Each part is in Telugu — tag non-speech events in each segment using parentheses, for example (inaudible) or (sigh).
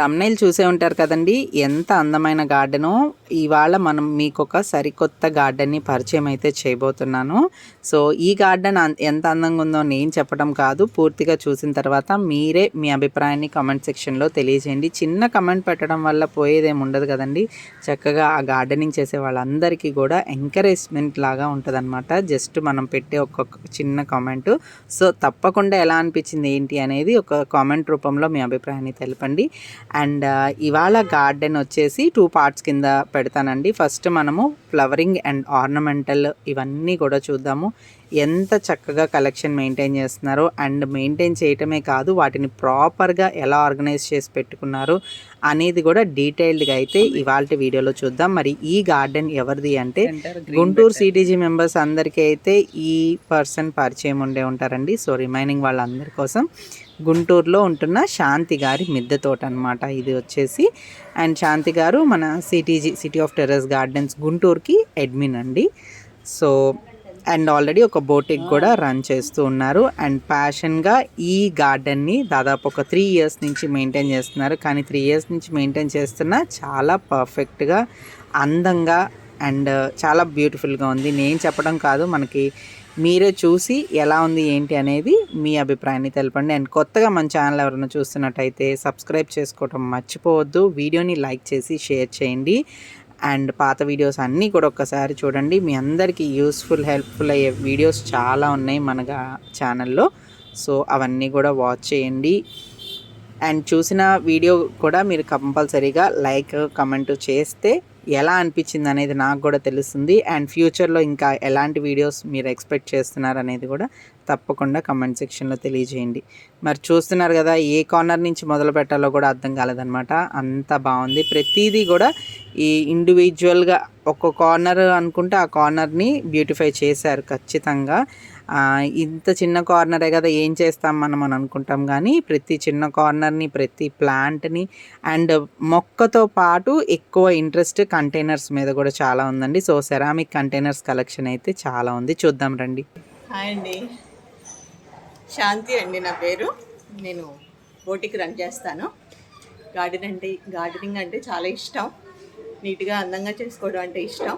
తమ్నైల్ చూసే ఉంటారు కదండి. ఎంత అందమైన గార్డెను ఇవాళ మనం మీకు ఒక సరికొత్త గార్డెన్ని పరిచయం అయితే చేయబోతున్నాను. సో ఈ గార్డెన్ ఎంత అందంగా ఉందో నేను చెప్పడం కాదు. పూర్తిగా చూసిన తర్వాత మీరే మీ అభిప్రాయాన్ని కమెంట్ సెక్షన్లో తెలియజేయండి. చిన్న కమెంట్ పెట్టడం వల్ల పోయేదేమి ఉండదు కదండి. చక్కగా ఆ గార్డెనింగ్ చేసే వాళ్ళందరికీ కూడా ఎంకరేజ్మెంట్ లాగా ఉంటుందన్నమాట. జస్ట్ మనం పెట్టే ఒక్కొక్క చిన్న కామెంట్. సో తప్పకుండా ఎలా అనిపించింది ఏంటి అనేది ఒక కామెంట్ రూపంలో మీ అభిప్రాయాన్ని తెలపండి. అండ్ ఇవాళ గార్డెన్ వచ్చేసి టూ పార్ట్స్ కింద పెడతానండి. ఫస్ట్ మనము ఫ్లవరింగ్ అండ్ ఆర్నమెంటల్ ఇవన్నీ కూడా చూద్దాము. ఎంత చక్కగా కలెక్షన్ మెయింటైన్ చేస్తున్నారో అండ్ మెయింటైన్ చేయటమే కాదు వాటిని ప్రాపర్గా ఎలా ఆర్గనైజ్ చేసి పెట్టుకున్నారు అనేది కూడా డీటెయిల్డ్గా అయితే ఇవాళ వీడియోలో చూద్దాం. మరి ఈ గార్డెన్ ఎవరిది అంటే గుంటూరు సిటీజీ మెంబర్స్ అందరికీ అయితే ఈ పర్సన్ పరిచయం ఉండే ఉంటారండి. సో రిమైనింగ్ వాళ్ళందరి కోసం గుంటూరులో ఉంటున్న శాంతి గారి మిద్దె తోట అనమాట ఇది వచ్చేసి అండ్ శాంతి గారు మన సిటీజీ సిటీ ఆఫ్ టెర్రస్ గార్డెన్స్ గుంటూరుకి అడ్మిన్ అండి. సో అండ్ ఆల్రెడీ ఒక బోటిక్ కూడా రన్ చేస్తూ ఉన్నారు. అండ్ ప్యాషన్గా ఈ గార్డెన్ని దాదాపు ఒక త్రీ ఇయర్స్ నుంచి మెయింటైన్ చేస్తున్నారు. కానీ త్రీ ఇయర్స్ నుంచి మెయింటైన్ చేస్తున్న చాలా పర్ఫెక్ట్గా అందంగా అండ్ చాలా బ్యూటిఫుల్గా ఉంది. నేను చెప్పడం కాదు మనకి మీరే చూసి ఎలా ఉంది ఏంటి అనేది మీ అభిప్రాయాన్ని తెలపండి. అండ్ కొత్తగా మన ఛానల్ ఎవరైనా చూస్తున్నట్టయితే సబ్స్క్రైబ్ చేసుకోవటం మర్చిపోవద్దు. వీడియోని లైక్ చేసి షేర్ చేయండి. అండ్ పాత వీడియోస్ అన్నీ కూడా ఒక్కసారి చూడండి. మీ అందరికీ యూస్ఫుల్ హెల్ప్ఫుల్ అయ్యే వీడియోస్ చాలా ఉన్నాయి మన ఛానల్లో. సో అవన్నీ కూడా వాచ్ చేయండి. అండ్ చూసిన వీడియో కూడా మీరు కంపల్సరీగా లైక్ కమెంట్ చేస్తే ఎలా అనిపించింది అనేది నాకు కూడా తెలుస్తుంది. అండ్ ఫ్యూచర్లో ఇంకా ఎలాంటి వీడియోస్ మీరు ఎక్స్పెక్ట్ చేస్తున్నారు అనేది కూడా తప్పకుండా కమెంట్ సెక్షన్లో తెలియజేయండి. మరి చూస్తున్నారు కదా ఏ కార్నర్ నుంచి మొదలు పెట్టాలో కూడా అర్థం కాలేదన్నమాట. అంత బాగుంది. ప్రతిదీ కూడా ఈ ఇండివిజువల్గా ఒక కార్నర్ అనుకుంటే ఆ కార్నర్ని బ్యూటిఫై చేశారు ఖచ్చితంగా. ఇంత చిన్న కార్నరే కదా ఏం చేస్తాం మనం అని అనుకుంటాం కానీ ప్రతి చిన్న కార్నర్ని ప్రతి ప్లాంట్ని అండ్ మొక్కతో పాటు ఎక్కువ ఇంట్రెస్ట్ కంటైనర్స్ మీద కూడా చాలా ఉందండి. సో సెరామిక్ కంటైనర్స్ కలెక్షన్ అయితే చాలా ఉంది. చూద్దాం రండి. హాయ్ అండి. శాంతి అండి నా పేరు. నేను బోటికి రన్ చేస్తాను. గార్డెన్ అంటే గార్డెనింగ్ అంటే చాలా ఇష్టం. నీట్గా అందంగా చేసుకోవడం అంటే ఇష్టం.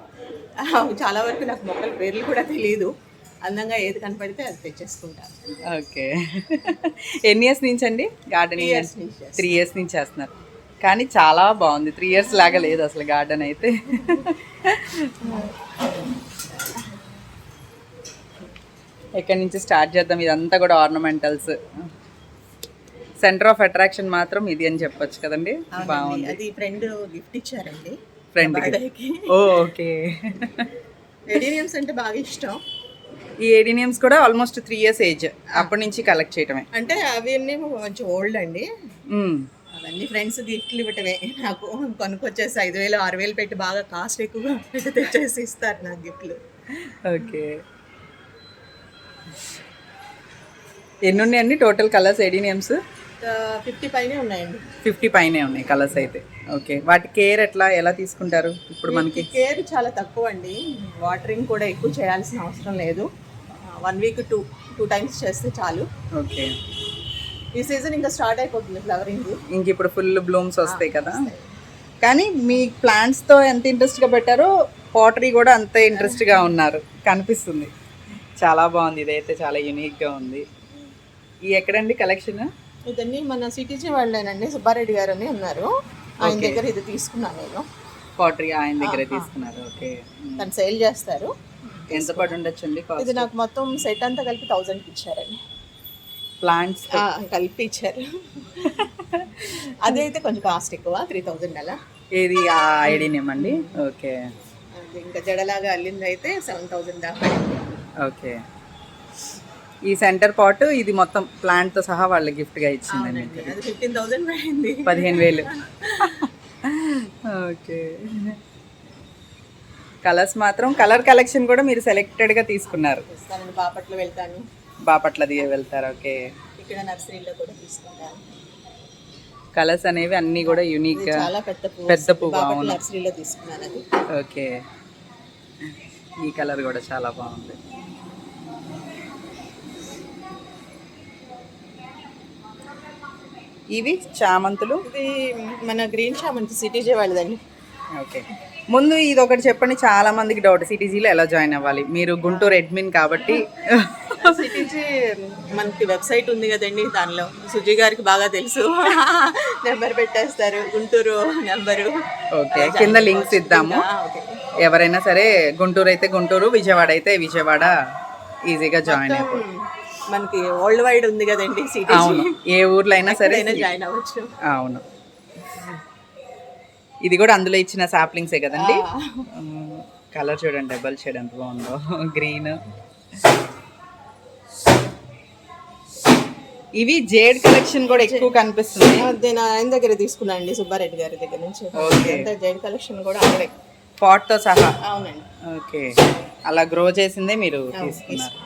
(laughs) చాలా వరకు నాకు మొక్కల పేర్లు కూడా తెలియదు అందంగా ఏది కనపడితే అది తెచ్చేసుకుంటాను ఓకే. (laughs) ఎన్ని ఇయర్స్ నుంచి అండి గార్డెనింగ్ years నుంచి. త్రీ ఇయర్స్ నుంచి చేస్తున్నారు. కానీ చాలా బాగుంది. త్రీ ఇయర్స్ లాగా లేదు అసలు గార్డెన్ అయితే. (laughs) ఎక్కడి నుంచి స్టార్ట్ చేద్దాం? ఇదంతా కూడా ఆర్నమెంటల్స్ సెంటర్ ఆఫ్ అట్రాక్షన్ మాత్రం ఇది అని చెప్పొచ్చు కదండి. బాగుంది. అది ఫ్రెండ్ గిఫ్ట్ ఇచ్చారండి. Friend okay. ఎడీనియమ్స్ అంటే బాగా ఇష్టం. ఈ ఏడీనియమ్స్ కూడా ఆల్మోస్ట్ త్రీ ఇయర్స్ ఏజ్ అప్పటి నుంచి కలెక్ట్ చేయటమే. అంటే అవన్నీ కొంచెం ఓల్డ్ అండి. అవన్నీ ఫ్రెండ్స్ గిఫ్ట్లు ఇవ్వటమే. నాకు కొనుక్కొచ్చేసి ఐదు వేలు ఆరు వేలు పెట్టి బాగా కాస్ట్ ఎక్కువగా పెట్టి (laughs) తెచ్చేసి ఇస్తారు నాకు గిఫ్ట్లు ఓకే. ఎన్ని ఉన్నాయండి టోటల్ కలర్స్ ఎడీనియమ్స్ ఫిఫ్టీ పైనే ఉన్నాయండి. ఫిఫ్టీ పైనే ఉన్నాయి కలర్స్ అయితే. ఓకే వాటి కేర్ ఎట్లా? ఎలా తీసుకుంటారు? ఇప్పుడు మనకి కేర్ చాలా తక్కువ అండి వాటరింగ్ కూడా ఎక్కువ చేయాల్సిన అవసరం లేదు. One week two two times చేస్తే చాలు. ఓకే ఈ సీజన్ ఇంకా స్టార్ట్ అయిపోతుంది ఫ్లవరింగ్ ఇంక ఇప్పుడు ఫుల్ బ్లూమ్స్ వస్తాయి కదా. కానీ మీ ప్లాంట్స్తో ఎంత ఇంట్రెస్ట్గా పెట్టారో పాటరీ కూడా అంతే ఇంట్రెస్ట్గా ఉన్నారు. కనిపిస్తుంది. చాలా బాగుంది. ఇదైతే చాలా యూనిక్గా ఉంది. ఈ ఎక్కడండి కలెక్షన్? ఇదన్నీ మన సిటీజీ వాళ్ళేనండి సుబ్బారెడ్డి గారు అని ఉన్నారు. ఆయన దగ్గర ఇది తీసుకున్నాను నేను. పాటరీ ఆయన దగ్గరే తీసుకున్నారు. ఓకే. తను సేల్ చేస్తారు. ఎంత పడి ఉండొచ్చండి ఇది కాస్ట్ నాకు మొత్తం సెట్ అంతా కలిపి థౌజండ్కి ఇచ్చారండి. ప్లాంట్స్ కలిపి ఇచ్చారు. అదైతే కొంచెం కాస్ట్ ఎక్కువ త్రీ థౌజండ్ అలా. ఏది? ఆ ఐడినేమ్ అండి? ఓకే. ఇంకా జడలాగా అల్లింది అయితే సెవెన్ థౌజండ్ దాకా. ఓకే. ఈ సెంటర్ పాట్ ఇది మొత్తం ప్లాంట్తో సహా వాళ్ళ ఫిఫ్టీన్ థౌజండ్ పడింది. పదిహేను వేలు. ఓకే. కలర్స్ మాత్రం కలర్ కలెక్షన్ కూడా మీరు సెలెక్టెడ్గా తీసుకున్నారు. ఇస్తానండి బాపట్ల వెళ్తాను. బాపట్ల దిగే వెళ్తారు ఓకే. ఇక్కడ నర్సరీలో కూడా తీసుకుంటాను. కలర్స్ అనేవి అన్నీ కూడా యూనిక్గా చాలా పెద్ద పువ్వు. నర్సరీలో తీసుకున్నాను. ఓకే. ఈ కలర్ కూడా చాలా బాగుంది. ఇవి చామంతులు. ఇది మన గ్రీన్ చామంతి సిటీజే వాళ్ళదండి. ఓకే. ముందు ఇది ఒకటి చెప్పండి చాలా మందికి డౌట్ సిటీజీలో ఎలా జాయిన్ అవ్వాలి? మీరు గుంటూరు అడ్మిన్ కాబట్టి. సిటీజీ మనకి వెబ్సైట్ ఉంది కదండి దానిలో. సుజీ గారికి బాగా తెలుసు. నెంబర్ పెట్టేస్తారు గుంటూరు నెంబరు ఓకే. కింద లింక్స్ ఇద్దాము. ఎవరైనా సరే గుంటూరు అయితే గుంటూరు విజయవాడ అయితే విజయవాడ. ఈజీగా జాయిన్ అయిపోయి మనకి వరల్డ్ వైడ్ ఉంది కదండి అవును. ఏ ఊర్లో అయినా సరే జాయిన్ అవ్వచ్చు. అవును. ఇది కూడా అందులో ఇచ్చిన సాప్లింగ్సే కదండి? కలర్ చూడండి డబల్ షేడ్ ఎంత బాగుందో. గ్రీన్ ఇవి జేడ్ కలెక్షన్ కూడా ఎక్కువ కనిపిస్తుంది. నేను ఆయన దగ్గర తీసుకున్నాను అండి సుబ్బారెడ్డి గారి దగ్గర నుంచి. జైడ్ కలెక్షన్ కూడా అక్కడే పాట్తో సహా. అవునండి. ఓకే. అలా గ్రో చేసిందే మీరు తీసుకున్నారు.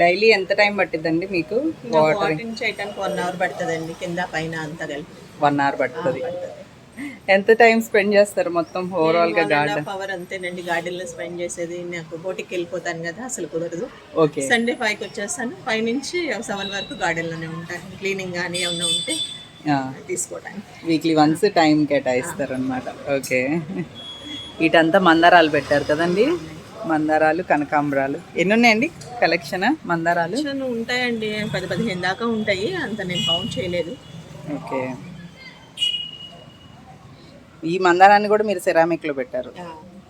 డైలీ ఎంత టైం పట్టిద్దండి మీకు? వాటర్ చేయడానికి వన్ అవర్ పడుతుందండి కింద పైన అంతా కలిపి. వన్ అవర్ పడుతుంది. ఎంత టైం స్పెండ్ చేస్తారు మొత్తం ఓవరాల్గా గార్డెన్ పవర్ అంతేనండి గార్డెన్లో స్పెండ్ చేసేది. నాకు బోటికి వెళ్ళిపోతాను కదా అసలు కుదరదు. ఓకే సండే ఫైవ్కి వచ్చేస్తాను. ఫైవ్ నుంచి సెవెన్ వరకు గార్డెన్లోనే ఉంటాను. క్లీనింగ్ కానీ ఏమైనా ఉంటే తీసుకోవడానికి. వీక్లీ వన్స్ టైం కేటాయిస్తారు అనమాట ఓకే ఇటంతా మందారాలు పెట్టారు కదండి? మందారాలు కనకాంబరాలు. ఎన్ని ఉన్నాయండి కలెక్షన్ మందారాలు ఉంటాయండి. పది పదిహేను దాకా ఉంటాయి. అంత నేను కౌంట్ చేయలేదు. ఓకే ఈ మందారాన్ని కూడా మీరు సెరామిక్లో పెట్టారు.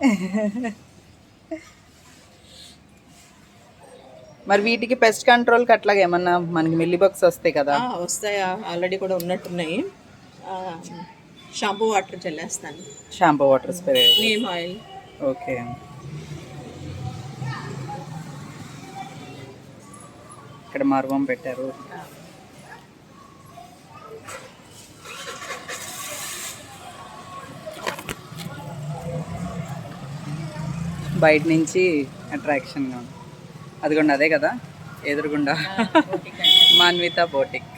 (laughs) మరి వీటికి పెస్ట్ కంట్రోల్కి అట్లాగా ఏమన్నా మనకి మిల్లీ బగ్స్ వస్తాయి కదా? వస్తాయి. ఆల్రెడీ కూడా ఉన్నట్టున్నాయి. Shampoo water చల్లేస్తాను shampoo water spray neem oil okay ఇక్కడ మర్వం పెట్టారు. బయట నుంచి అట్రాక్షన్గా ఉంది. అదిగోండి అదే కదా ఎదురుగుండా. మాన్విత బోటిక్.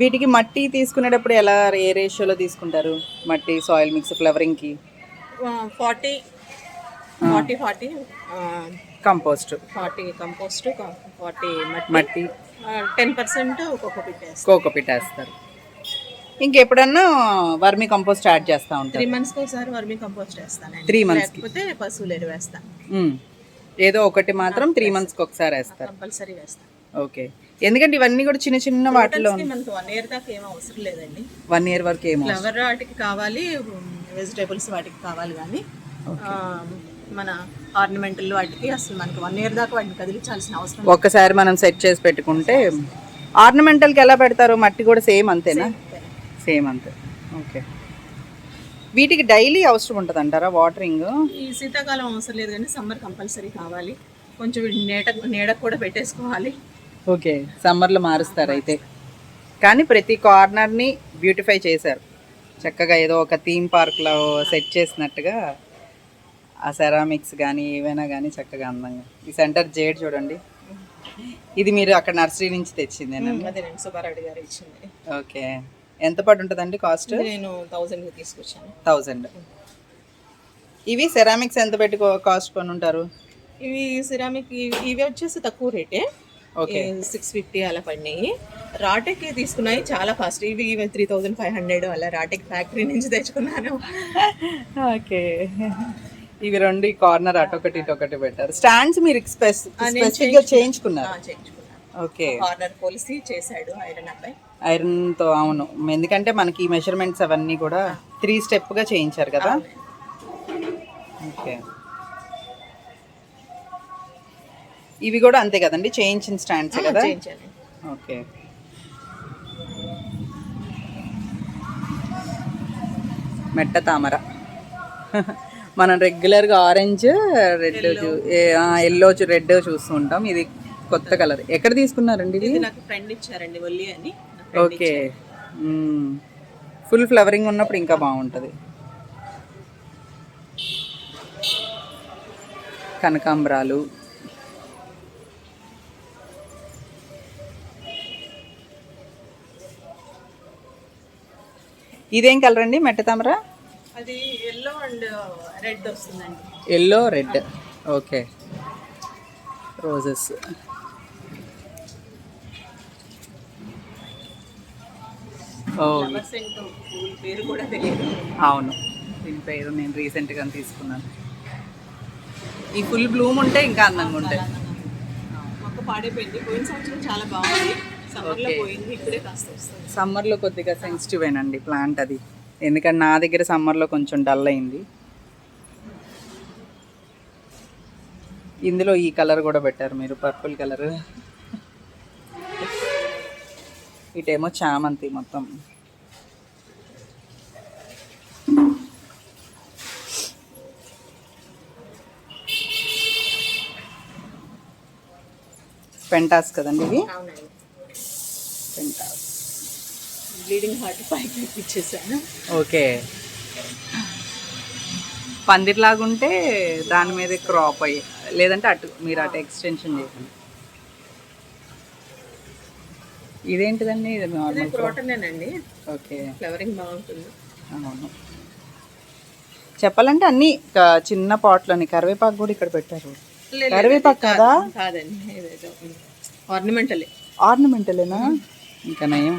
వీటికి మట్టి తీసుకునేటప్పుడు ఎలా ఏ రేషియోలో తీసుకుంటారు? మట్టి soil mix ఫ్లవరింగ్కి? Forty forty forty compost. Forty compost forty మట్టి. టెన్ పర్సెంట్ పెట్టేస్తాను కోకోపిట్ వేస్తారు. ఇంకెప్పుడన్నా వర్మి కంపోస్ట్ యాడ్ చేస్తూ త్రీ ఉంటారు మంత్స్కి ఒకసారి వర్మీ కంపోస్ట్ వేస్తాను Three months కి. లేకపోతే పశువులు ఎరువు వేస్తాను. ఏదో ఒకటి మాత్రం త్రీ మంత్స్కి ఒకసారి వేస్తారు. కంపల్సరీ వేస్తాను ఓకే. ఎందుకంటే ఇవన్నీ కూడా చిన్న చిన్న వాటిలో Totals కి మనకు వన్ ఇయర్ దాకా ఏం అవసరం లేదండి. వన్ ఇయర్ వరకు ఏమో ఫ్లవర్ వాటికి కావాలి వెజిటేబుల్స్ వాటికి కావాలి కానీ ఆ, మన ఆర్నమెంటల్ వాటికి అసలు మనకి వన్ ఇయర్ దాకా వాటిని కదిలించాల్సిన అవసరం ఒక్కసారి మనం సెట్ చేసి పెట్టుకుంటే ఆర్నమెంటల్కి ఎలా పెడతారు? మట్టి కూడా సేమ్ అంతేనా. సేమ్ అంతే. ఓకే. వీటికి డైలీ అవసరం ఉంటుంది అంటారా వాటరింగ్? ఈ శీతాకాలం అవసరం లేదు కానీ సమ్మర్ కంపల్సరీ కావాలి. కొంచెం నీడ నీడకు కూడా పెట్టేసుకోవాలి. ఓకే. సమ్మర్లో మారుస్తారు అయితే. కానీ ప్రతి కార్నర్ని బ్యూటిఫై చేశారు. చక్కగా ఏదో ఒక థీమ్ పార్క్లో సెట్ చేసినట్టుగా ఆ సెరామిక్స్ కానీ ఏవైనా కానీ చక్కగా అందంగా. ఈ సెంటర్ జేడ్ చూడండి. ఇది మీరు అక్కడ నర్సరీ నుంచి తెచ్చిందేనండి నేను సుబ్బారెడ్డి గారు ఇచ్చింది. ఓకే. ఎంత పడి ఉంటుందండి కాస్ట్ నేను థౌజండ్ తీసుకొచ్చాను. థౌజండ్ ఇవి సెరామిక్స్ ఎంత పెట్టి కాస్ట్ కొని ఉంటారు ఇవి సిరామిక్ ఇవి వచ్చేసి తక్కువ రేటే. ఓకే. సిక్స్ ఫిఫ్టీ అలా పడినాయి. రాటెక్ తీసుకున్నాయి చాలా కాస్ట్ ఇవి ఇవి త్రీ థౌజండ్ ఫైవ్ హండ్రెడ్ అలా రాటెక్ ఫ్యాక్టరీ నుంచి తెచ్చుకున్నాను. ఓకే. ఇవి రెండు ఈ కార్నర్ అటొకటి ఇటొకటి పెట్టారు. స్టాండ్స్ మీరు స్పెసిఫిక్గా చేయించుకున్నారు? ఓకే. కార్నర్ పోలిసి చేశాడు ఐరన్ అబ్బాయి. ఐరన్తో అవును. ఎందుకంటే మనకి మెజర్మెంట్స్ అవన్నీ కూడా త్రీ స్టెప్గా చేయించారు కదా? ఓకే ఇవి కూడా అంతే కదండి? చేయించిన స్టాండ్స్ కదా? ఓకే మెట్ట తామర. (laughs) మనం రెగ్యులర్గా ఆరెంజ్ రెడ్ ఎల్లో రెడ్ చూస్తూ ఉంటాం. ఇది కొత్త కలర్ ఎక్కడ తీసుకున్నారండి ఇది? నాకు ఫ్రెండ్ ఇచ్చారండి ఒల్లి అని. ఓకే. ఫుల్ ఫ్లవరింగ్ ఉన్నప్పుడు ఇంకా బాగుంటుంది. కనకాంబరాలు. ఇదేం కలర్ అండి మెట్ట తామర? అది ఎల్లో అండ్ రెడ్ వస్తుందండి. Yellow red okay. రోజెస్ ఓ ఫ్లవర్ సెంట్ పూల్ (laughs) పేరు కూడా తెలియదు. అవును. దీని పేరు నేను రీసెంట్గా తీసుకున్నాను. ఈ ఫుల్ బ్లూమ్ ఉంటే ఇంకా అందంగా ఉంటాయి మొక్క పాడైపోయింది. పోయిన సంవత్సరం చాలా బాగుంది. సమ్మర్లో Okay. పోయింది. ఇప్పుడే కాస్త వస్తుంది. సమ్మర్లో కొద్దిగా సెన్సిటివ్ అండి ప్లాంట్ అది. ఎందుకంటే నా దగ్గర సమ్మర్లో కొంచెం డల్ అయింది. ఇందులో ఈ కలర్ కూడా పెట్టారు మీరు. పర్పుల్ కలర్ ఇటేమో చామంతి మొత్తం. పెంటాస్ కదండి ఇవి? పెంటాస్. బ్లీడింగ్ హార్ట్ పైకి ఎక్కిచ్చేసాను ఓకే. పందిర్లాగుంటే దాని మీద క్రాప్ అయ్యి లేదంటే అటు మీరు అటు ఎక్స్టెన్షన్ చేయండి. ఇదేంటిదండి? ఇది నార్మల్ క్రోటనేనండి ఓకే. ఫ్లవరింగ్ బాగుంటుంది. అవును. చెప్పాలంటే అన్ని చిన్న పాట్లోని కరివేపాకు కూడా ఇక్కడ పెట్టారు. కరివేపాకు కదా? కాదండి ఆర్నమెంటలే. ఆర్నమెంటలేనా? ఇంకా నయం.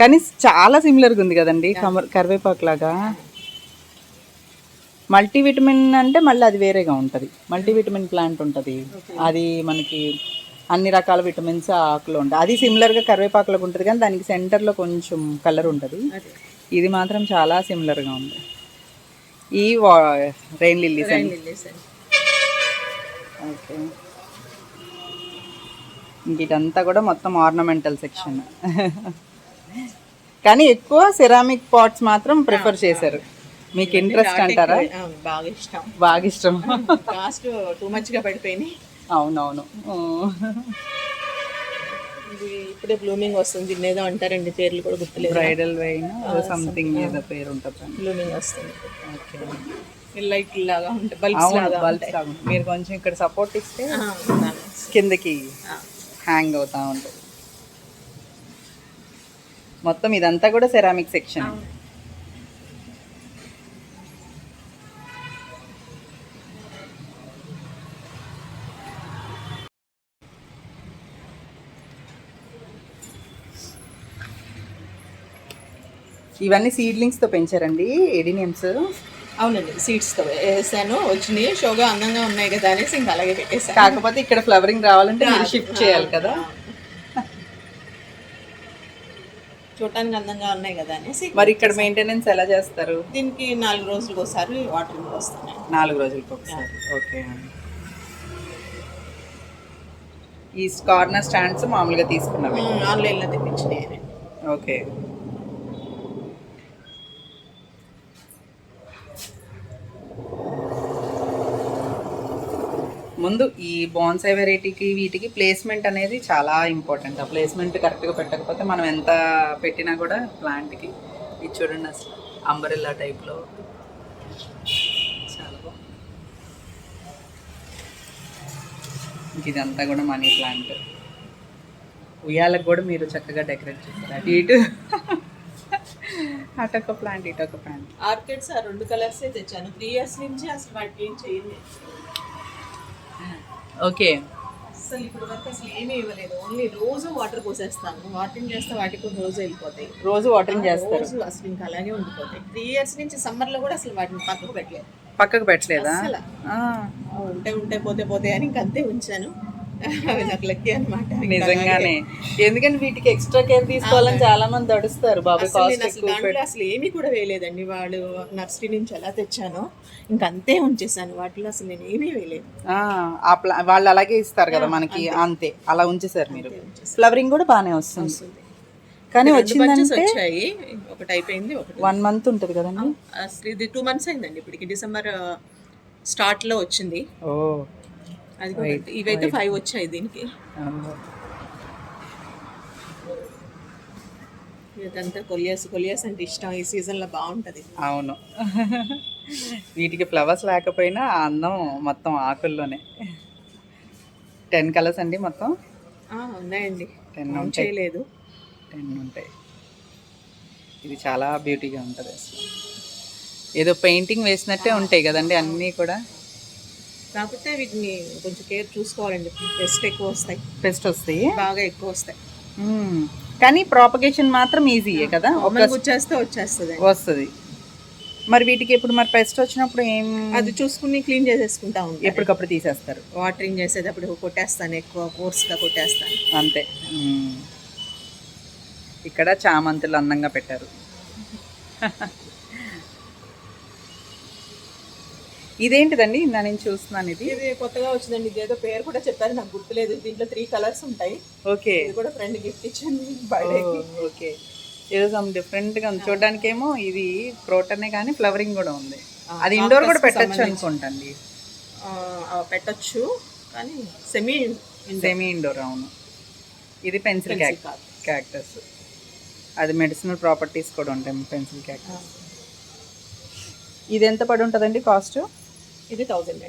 కానీ చాలా సిమిలర్గా ఉంది కదండి కరివేపాకు లాగా మల్టీవిటమిన్ అంటే మళ్ళీ అది వేరేగా ఉంటుంది. మల్టీవిటమిన్ ప్లాంట్ ఉంటుంది. అది మనకి అన్ని రకాల విటమిన్స్ ఆ ఆకులో ఉంటాయి. అది సిమిలర్గా కరివేపాకులకు ఉంటుంది కానీ దానికి సెంటర్లో కొంచెం కలర్ ఉంటుంది. ఇది మాత్రం చాలా సిమిలర్గా ఉంది. ఈ రెయిన్ లిల్లీస్ అండి. ఓకే. ఇంక ఇదంతా కూడా మొత్తం ఆర్నమెంటల్ సెక్షన్ (laughs) కానీ ఎక్కువ సెరామిక్ పాట్స్ మాత్రం ప్రిఫర్ చేశారు. మీకు ఇంట్రెస్ట్ అంటారా? బాగా ఇష్టం. బాగా ఇష్టం. (laughs) కాస్ట్ టూ మచ్గా పడిపోయినాయి. అవునవును. ఇది ఇప్పుడే బ్లూమింగ్ వస్తుంది దీన్ని ఏదో అంటారండి పేర్లు కూడా గుర్తులేదు. బ్రైడల్ వెయిన్ సంథింగ్ ఏదో పేరు ఉంటుంది బ్లూమింగ్ వస్తుంది. ఓకే. లైట్ లాగా ఉంటాయి బల్బ్స్ లాగా బల్బ్స్ లాగా ఉంటుంది. మీరు కొంచెం ఇక్కడ సపోర్ట్ ఇస్తే. కిందకి హ్యాంగ్ అవుతా ఉంటుంది. మొత్తం ఇదంతా కూడా సెరామిక్ సెక్షన్. ఇవన్నీ సీడ్లింగ్స్తో పెంచారండి ఎడినియమ్స్ అవునండి సీడ్స్తో వేసాను వచ్చినాయి షోగా అందంగా ఉన్నాయి కదా అనేసి ఇంకా అలాగే పెట్టేసాను కాకపోతే ఇక్కడ ఫ్లవరింగ్ రావాలంటే మీరు షిఫ్ట్ చేయాలి కదా. చూడటానికి అందంగా ఉన్నాయి కదా అనేసి మరి ఇక్కడ మెయింటెనెన్స్ ఎలా చేస్తారు? దీనికి నాలుగు రోజులకు ఒకసారి వాటర్ వస్తున్నాయి నాలుగు రోజులకు ఒకసారి. ఓకే ఈ కార్నర్ స్టాండ్స్ మామూలుగా తీసుకున్నవి? ఆన్లైన్లో తెప్పించినాయి ఓకే. ముందు ఈ బాన్సై వెరైటీకి వీటికి ప్లేస్మెంట్ అనేది చాలా ఇంపార్టెంట్. ఆ ప్లేస్మెంట్ కరెక్ట్గా పెట్టకపోతే మనం ఎంత పెట్టినా కూడా ప్లాంట్కి ఇది చూడండి అసలు అంబరిల్లా టైప్లో. చాలా బాగుంది. ఇదంతా కూడా మనీ ప్లాంట్. ఉయ్యాలకు కూడా మీరు చక్కగా డెకరేట్ చేస్తారు. అటు ఇటు. అటొక ప్లాంట్ ఇటొక ప్లాంట్. ఆర్కిడ్స్ ఆ రెండు కలర్సే తెచ్చాను. త్రీ ఇయర్స్ నుంచి అసలు వాటికి ఏం చేయండి ఓకే. అసలు ఇప్పుడు వరకు అసలు ఏమీ ఇవ్వలేదు. ఓన్లీ రోజు వాటర్ పోసేస్తాను. వాటరింగ్ చేస్తే వాటికి రోజు వెళ్ళిపోతాయి. రోజు వాటరింగ్ చేస్తారు. రోజు అసలు ఇంకా అలాగే ఉండిపోతాయి. త్రీ ఇయర్స్ నుంచి సమ్మర్లో కూడా అసలు వాటిని పక్కకు పెట్టలేదు. పక్కకు పెట్టలేదా? అసలు ఆ, ఉంటే ఉంటే పోతే పోతే అని ఇంక అంతే ఉంచాను. అవి నాకు లక్కీ అనమాట నిజంగానే. ఎందుకంటే వీటికి ఎక్స్ట్రా కేర్ తీసుకోవాలని చాలా మంది తడుస్తారు బాబు అసలు ఏమీ కూడా వేయలేదండి. వాడు నర్సరీ నుంచి ఎలా తెచ్చానో ఇంక అంతే ఉంచేసాను వాటిలో అసలు నేను ఏమీ వేయలేదు. ఆ, వాళ్ళు అలాగే ఇస్తారు కదా మనకి. అంతే. అలా ఉంచేసారు మీరు. ఫ్లవరింగ్ కూడా బాగానే వస్తుంది. కానీ వచ్చిందంటే వచ్చాయి. ఒకటి అయిపోయింది ఒకటి వన్ మంత్ ఉంటుంది కదండి? ఇది టూ మంత్స్ అయిందండి. ఇప్పటికి డిసెంబర్ స్టార్ట్లో వచ్చింది. ఓ. అది ఇవైతే ఫైవ్ వచ్చాయి దీనికి. ఇదంతా కొలియాస్ కొలియాస్ అంటే ఇష్టం. ఈ సీజన్లో బాగుంటది. అవును. వీటికి ఫ్లవర్స్ లేకపోయినా అందం మొత్తం ఆకుల్లోనే. టెన్ కలర్స్ అండి మొత్తం? ఉన్నాయండి. టెన్ ఉంటాయి. చేయలేదు. టెన్ ఉంటాయి. ఇది చాలా బ్యూటీగా ఉంటుంది అసలు. ఏదో పెయింటింగ్ వేసినట్టే ఉంటాయి కదండి అన్నీ కూడా. కాకపోతే వీటిని కొంచెం కేర్ చూసుకోవాలండి. పెస్ట్ ఎక్కువ వస్తాయి. బెస్ట్ వస్తాయి? బాగా ఎక్కువ వస్తాయి. మ్మ్. కానీ ప్రాపగేషన్ మాత్రం ఈజీయే కదా? ఒక వచ్చేస్తే వచ్చేస్తుంది. వస్తుంది. మరి వీటికి ఇప్పుడు మరి పెస్ట్ వచ్చినప్పుడు ఏం అది చూసుకుని క్లీన్ చేసేసుకుంటా ఉంటాను ఎప్పటికప్పుడు తీసేస్తారు. వాటరింగ్ చేసేటప్పుడు కొట్టేస్తాను ఎక్కువ ఫోర్స్గా కొట్టేస్తాను. అంతే. మ్మ్. ఇక్కడ చామంతులు అందంగా పెట్టారు. (laughs) ఇదేంటిదండి? ఇందా నేను చూస్తున్నాను ఇది. ఇది కొత్తగా వచ్చిందండి. ఇదేదో పేరు కూడా చెప్పారు. నాకు గుర్తులేదు. దీంట్లో త్రీ కలర్స్ ఉంటాయి. ఓకే. ఇది కూడా ఫ్రెండ్ గిఫ్ట్ ఇచ్చింది బర్త్డేకి ఓకే. ఏదో సమ్ డిఫరెంట్గా ఉంది. చూడడానికి ఏమో ఇది క్రోటనే కానీ ఫ్లవరింగ్ కూడా ఉంది. అది ఇండోర్ కూడా పెట్టచ్చు. అనుకుంటండి. పెట్టచ్చు. కానీ సెమీ సెమీ ఇండోర్ అవును. ఇది పెన్సిల్. క్యాక్టస్ అది మెడిసినల్ ప్రాపర్టీస్ కూడా ఉంటాయి. పెన్సిల్ క్యాక్టస్ ఇది ఎంత పడి ఉంటుందండి కాస్ట్ ఇది థౌజండ్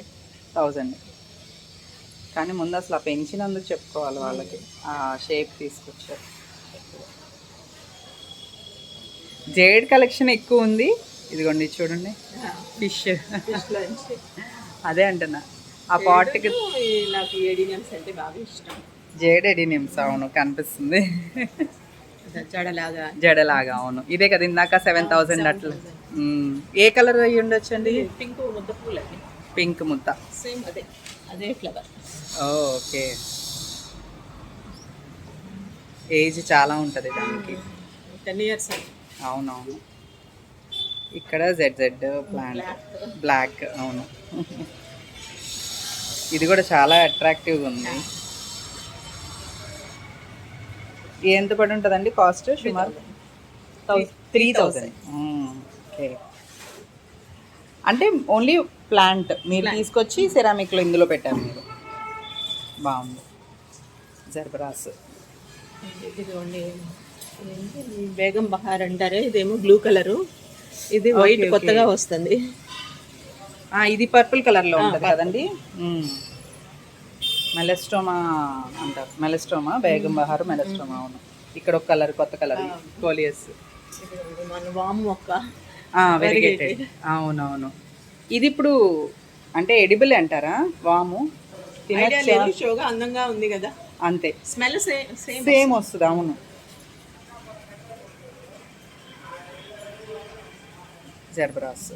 థౌజండ్. కానీ ముందు అసలు ఆ పెంచినందుకు చెప్పుకోవాలి వాళ్ళకి. ఆ షేప్ తీసుకొచ్చారు. జేడ్ కలెక్షన్ ఎక్కువ ఉంది. ఇదిగోండి ఇది చూడండి. ఫిష్. అదే అంటున్నా. ఆ పాట్కి నాకు ఏడినియమ్స్ అంటే బాగా ఇష్టం. జేడ్ ఎడినిమ్స్ అవును కనిపిస్తుంది. జడలాగా. జడలాగా అవును. ఇదే కదా ఇందాక సెవెన్ థౌసండ్ అట్లా. ఏ కలర్ అయ్యి ఉండొచ్చండి పింక్ ముద్ద పూలు అండి పింక్ ముద్ద. సేమ్ అదే అదే ఫ్లవర్ ఓకే. ఏజ్ చాలా ఉంటుంది దానికి. టెన్ ఇయర్స్ అవునవును. ఇక్కడ జెడ్ జెడ్ ప్లాంట్ బ్లాక్ అవును. ఇది కూడా చాలా అట్రాక్టివ్గా ఉంది. ఎంత పడి ఉంటుందండి కాస్ట్ సుమారు? త్రీ థౌజండ్ ఓకే అంటే ఓన్లీ ప్లాంట్ మీరు తీసుకొచ్చి సెరామిక్లో ఇందులో పెట్టారు మీరు. బాగుంది. జర్బరాస్ ఇదిగోండి. బేగం బహార్ అంటారే ఇదేమో బ్లూ కలరు. ఇది వైట్. కొత్తగా వస్తుంది. ఇది పర్పుల్ కలర్లో ఉంటుంది కదండి? మెలస్టోమా అంటారు. మెలస్టోమా బేగం బహారు మెలస్టోమా అవును. ఇక్కడ ఒక కలర్ కొత్త కలర్ కోలియస్. మన వాము మొక్క. వెరిగేటెడ్. అవునవును. ఇది ఇప్పుడు అంటే ఎడిబుల్ అంటారా? వాము? షోగా అందంగా ఉంది కదా. అంతే. స్మెల్ సేమ్ సేమ్ సేమ్ వస్తుంది అవును. జర్బరాస్.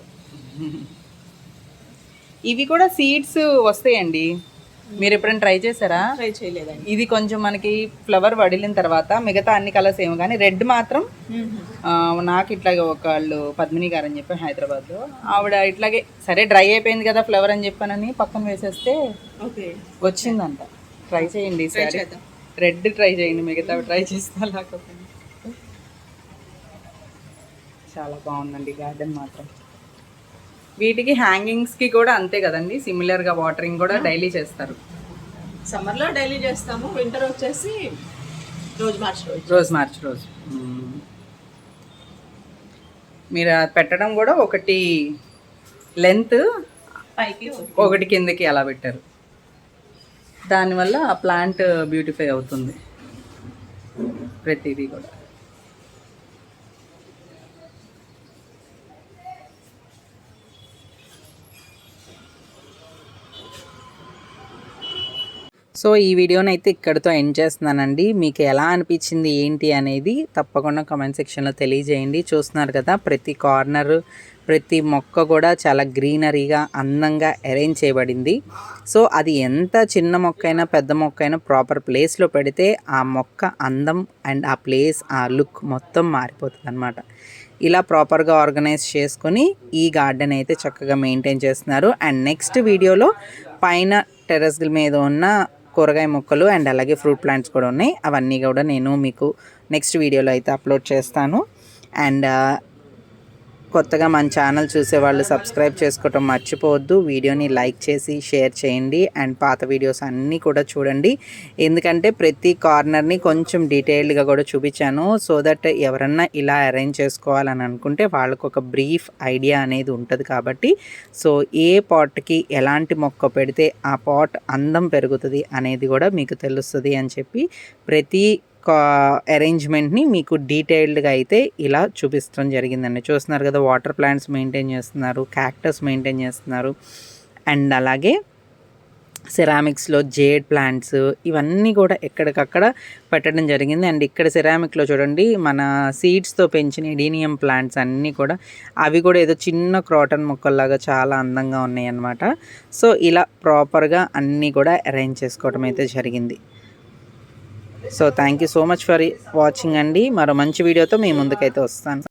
ఇవి కూడా సీడ్స్ వస్తాయండి. మీరు ఎప్పుడైనా ట్రై చేశారా? ట్రై చేయలేదండి. ఇది కొంచెం మనకి ఫ్లవర్ వడిలిన తర్వాత మిగతా అన్ని కలర్స్ ఏమో కానీ రెడ్ మాత్రం నాకు ఇట్లాగే ఒకళ్ళు పద్మిని గారు అని చెప్పి హైదరాబాద్లో ఆవిడ ఇట్లాగే సరే డ్రై అయిపోయింది కదా ఫ్లవర్ అని చెప్పానని పక్కన వేసేస్తే వచ్చిందంట. ట్రై చేయండి సరే. రెడ్ ట్రై చేయండి మిగతా ట్రై చేస్తా లేకపోతే. చాలా బాగుందండి గార్డెన్ మాత్రం. వీటికి హ్యాంగింగ్స్కి కూడా అంతే కదండి. సిమిలర్గా వాటరింగ్ కూడా డైలీ చేస్తారు. సమ్మర్లో డైలీ చేస్తాము. వింటర్ వచ్చేసి రోజు మార్చి రోజు రోజు మార్చి రోజు. మీరు అది పెట్టడం కూడా ఒకటి లెంత్ పైకి ఒకటి కిందకి అలా పెట్టారు. దానివల్ల ఆ ప్లాంట్ బ్యూటిఫై అవుతుంది. ప్రతిదీ కూడా. సో ఈ వీడియోని అయితే ఇక్కడితో ఎండ్ చేస్తున్నానండి. మీకు ఎలా అనిపించింది ఏంటి అనేది తప్పకుండా కమెంట్ సెక్షన్లో తెలియజేయండి. చూస్తున్నారు కదా ప్రతి కార్నర్ ప్రతి మొక్క కూడా చాలా గ్రీనరీగా అందంగా అరేంజ్ చేయబడింది. సో అది ఎంత చిన్న మొక్క అయినా పెద్ద మొక్క అయినా ప్రాపర్ ప్లేస్లో పెడితే ఆ మొక్క అందం అండ్ ఆ ప్లేస్ ఆ లుక్ మొత్తం మారిపోతుంది అనమాట ఇలా ప్రాపర్గా ఆర్గనైజ్ చేసుకొని ఈ గార్డెన్ అయితే చక్కగా మెయింటైన్ చేస్తున్నారు. అండ్ నెక్స్ట్ వీడియోలో పైన టెరస్ మీద ఉన్న కూరగాయ మొక్కలు అండ్ అలాగే ఫ్రూట్ ప్లాంట్స్ కూడా ఉన్నాయి. అవన్నీ కూడా నేను మీకు నెక్స్ట్ వీడియోలో అయితే అప్లోడ్ చేస్తాను. అండ్ కొత్తగా మన ఛానల్ చూసేవాళ్ళు సబ్స్క్రైబ్ చేసుకోవటం మర్చిపోవద్దు. వీడియోని లైక్ చేసి షేర్ చేయండి. అండ్ పాత వీడియోస్ అన్నీ కూడా చూడండి. ఎందుకంటే ప్రతి కార్నర్ని కొంచెం డీటెయిల్డ్గా కూడా చూపించాను. సో దట్ ఎవరన్నా ఇలా అరేంజ్ చేసుకోవాలని అనుకుంటే వాళ్ళకు ఒక బ్రీఫ్ ఐడియా అనేది ఉంటుంది కాబట్టి. సో ఏ పాట్కి ఎలాంటి మొక్క పెడితే ఆ పాట్ అందం పెరుగుతుంది అనేది కూడా మీకు తెలుస్తుంది అని చెప్పి ప్రతి అరేంజ్మెంట్ని మీకు డీటెయిల్డ్గా అయితే ఇలా చూపించడం జరిగిందండి. చూస్తున్నారు కదా వాటర్ ప్లాంట్స్ మెయింటైన్ చేస్తున్నారు క్యాక్టస్ మెయింటైన్ చేస్తున్నారు. అండ్ అలాగే సెరామిక్స్లో జేడ్ ప్లాంట్స్ ఇవన్నీ కూడా ఎక్కడికక్కడ పెట్టడం జరిగింది. అండ్ ఇక్కడ సెరామిక్లో చూడండి మన సీడ్స్తో పెంచిన ఇడీనియం ప్లాంట్స్ అన్నీ కూడా అవి కూడా ఏదో చిన్న క్రాటన్ మొక్కల్లాగా చాలా అందంగా ఉన్నాయి అన్నమాట సో ఇలా ప్రాపర్గా అన్నీ కూడా అరేంజ్ చేసుకోవడం అయితే జరిగింది. So thank you so much for watching అండి. మరో మంచి వీడియోతో మీ ముందుకైతే వస్తాను.